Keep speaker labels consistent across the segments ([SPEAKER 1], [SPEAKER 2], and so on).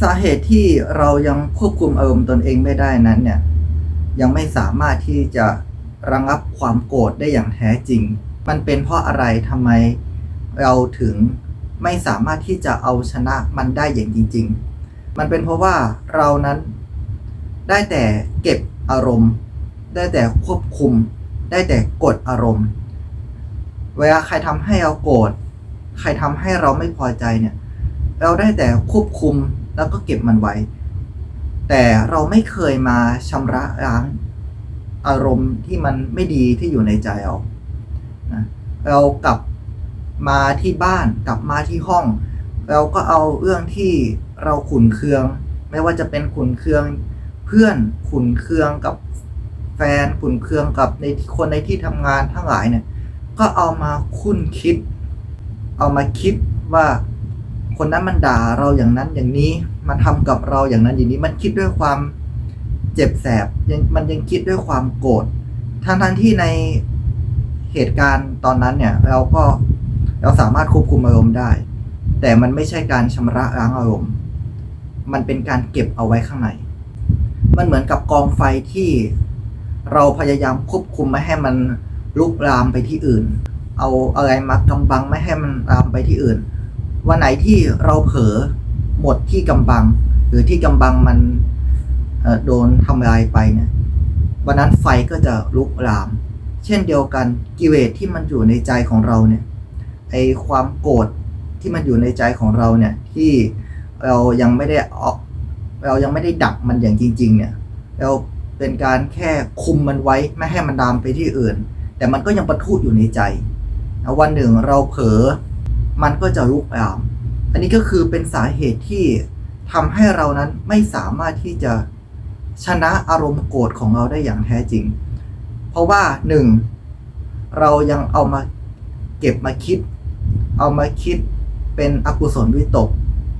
[SPEAKER 1] สาเหตุที่เรายังควบคุมอารมณ์ตนเองไม่ได้นั้นเนี่ยยังไม่สามารถที่จะระงับความโกรธได้อย่างแท้จริง มันเป็นเพราะอะไรทำไมเราถึงไม่สามารถที่จะเอาชนะมันได้อย่างจริง ๆ มันเป็นเพราะว่าเรานั้นได้แต่เก็บอารมณ์ ได้แต่ควบคุม ได้แต่กดอารมณ์ เวลาใครทำให้เราโกรธ ใครทำให้เราไม่พอใจเนี่ย เราได้แต่ควบคุม แล้วก็เก็บมันไว้ แต่เราไม่เคยมาชำระล้างอารมณ์ที่มันไม่ดีที่อยู่ในใจเรานะเรากลับมาที่บ้านกลับมาที่ห้อง เราก็เอาเรื่องที่เราขุนเคือง ไม่ว่าจะเป็นขุนเคืองเพื่อนขุนเคืองกับแฟนขุนเคืองกับในคนในที่ทำงานทั้งหลายเนี่ย ก็เอามาคุ้นคิด เอามาคิดว่า คนนั้นมันด่าเราอย่างนั้นอย่างนี้มาทำกับเราอย่างนั้นอย่างนี้มันคิดด้วยความเจ็บแสบยังมันยังคิดด้วยความโกรธทั้งทั้งที่ในเหตุการณ์ตอนนั้นเนี่ย เราก็เราสามารถควบคุมอารมณ์ได้ แต่มันไม่ใช่การชำระล้างอารมณ์ มันเป็นการเก็บเอาไว้ข้างใน มันเหมือนกับกองไฟที่เราพยายามควบคุมไม่ให้มันลุกลามไปที่อื่น เอาอะไรมากำบังไม่ให้มันลามไปที่อื่น วันไหนที่เราเผลอหมดที่กำบัง หรือที่กำบังมันโดนทำลายไปเนี่ยวันนั้นไฟก็จะลุกลาม เช่นเดียวกันกิเลสที่มันอยู่ในใจของเราเนี่ยไอความโกรธที่มันอยู่ในใจของเราเนี่ยที่เรายังไม่ได้ออกเรายังไม่ได้ดับมันอย่างจริง ๆ เนี่ยเราเป็นการแค่คุมมันไว้ไม่ให้มันดามไปที่อื่น แต่มันก็ยังประทุอยู่ในใจววันหนึ่งเราเผลอ มันก็จะลุกลาม อันนี้ก็คือเป็นสาเหตุที่ทำให้เรานั้นไม่สามารถที่จะชนะอารมณ์โกรธของเราได้อย่างแท้จริง เพราะว่าหนึ่งเรายังเอามาเก็บมาคิด เอามาคิดเป็นอกุศลวิตก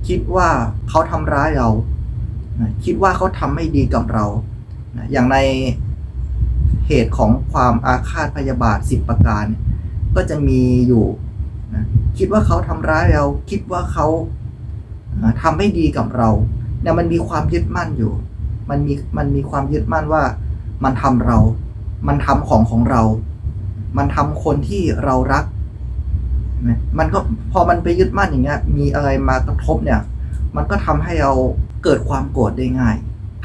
[SPEAKER 1] คิดว่าเขาทำร้ายเรา คิดว่าเขาทำไม่ดีกับเรา อย่างในเหตุของความอาฆาตพยาบาทสิบประการ ก็จะมีอยู่ คิดว่าเขาทำร้ายเรา คิดว่าเขาอ่าทำไม่ดีกับเราเนี่ยมันมีความยึดมั่นอยู่ มันมีมันมีความยึดมั่นว่า มันทำเรา มันทำของของเรา มันทำคนที่เรารักมันก็พอมันไปยึดมั่นอย่างเงี้ย มีอะไรมากระทบเนี่ย มันก็ทำให้เราเกิดความโกรธได้ง่าย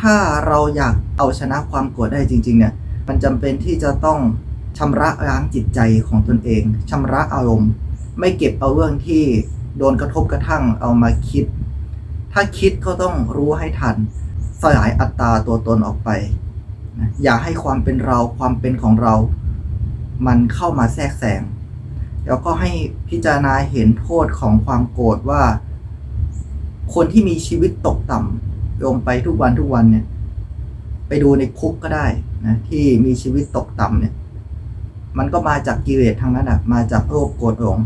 [SPEAKER 1] ถ้าเราอยากเอาชนะความโกรธได้จริง ๆ เนี่ย มันจำเป็นที่จะต้องชำระล้างจิตใจของตนเองชำระอารมณ์ ไม่เก็บเอาเรื่องที่โดนกระทบกระทั่งเอามาคิด ถ้าคิดก็ต้องรู้ให้ทัน สลายอัตตาตัวตนออกไปนะอย่าให้ความเป็นเราความเป็นของเรา มันเข้ามาแทรกแซงแล้วก็ให้พิจารณาเห็นโทษของความโกรธว่า คนที่มีชีวิตตกต่ำลงไปทุกวันทุกวันเนี่ย ไปดูในคุกก็ได้นะที่มีชีวิตตกต่ำเนี่ย มันก็มาจากกิเลสทั้งนั้นอะ มาจากโลภโกรธหลง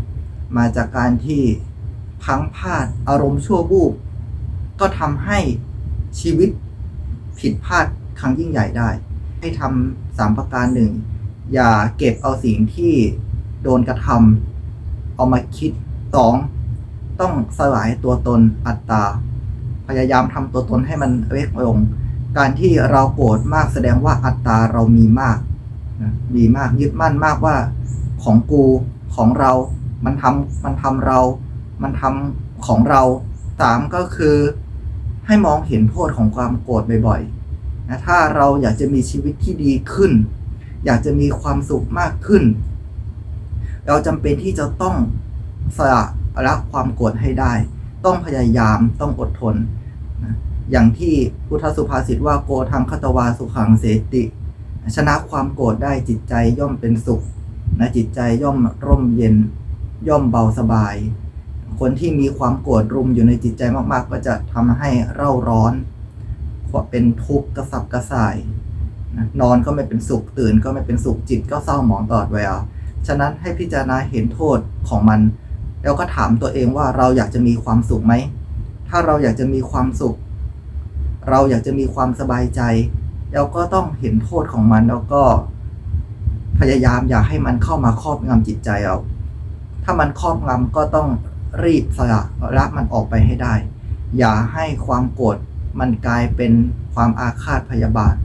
[SPEAKER 1] มาจากการที่พังพลาดอารมณ์ชั่ววูบก็ทำให้ชีวิตผิดพลาดครั้งยิ่งใหญ่ได้ ให้ทำสามประการหนึ่งอย่าเก็บเอาสิ่งที่โดนกระทำเอามาคิดสองต้องสลายตัวตนอัตตา พยายามทำตัวตนให้มันเล็กลง การที่เราโกรธมากแสดงว่าอัตตาเรามีมาก มีมากยึดมั่นมากว่าของกูของเรา มันทำมันทำเรา มันทำของเราสามก็คือให้มองเห็นโทษของความโกรธบ่อยๆนะถ้าเราอยากจะมีชีวิตที่ดีขึ้น อยากจะมีความสุขมากขึ้น เราจำเป็นที่จะต้องสละละความโกรธให้ได้ ต้องพยายามต้องอดทนนะอย่างที่พุทธสุภาษิตว่าโกทางคตวาสุขังเสติ ชนะความโกรธได้จิตใจย่อมเป็นสุขนะจิตใจย่อมร่มเย็น ย่อมเบาสบาย คนที่มีความโกรธรุมอยู่ในจิตใจมาก ๆ ก็จะทำให้เร่าร้อนเป็นทุกข์กระสับกระส่ายนะนอนก็ไม่เป็นสุขตื่นก็ไม่เป็นสุขจิตก็เศร้าหมองตลอดเวลาฉะนั้นให้พิจารณาเห็นโทษของมัน แล้วก็ถามตัวเองว่าเราอยากจะมีความสุขไหม ถ้าเราอยากจะมีความสุข เราอยากจะมีความสบายใจเราก็ต้องเห็นโทษของมันแล้วก็ พยายามอย่าให้มันเข้ามาครอบงำจิตใจเรา ถ้ามันครอบงำก็ต้องรีบสละละมันออกไปให้ได้ อย่าให้ความโกรธมันกลายเป็นความอาฆาตพยาบาท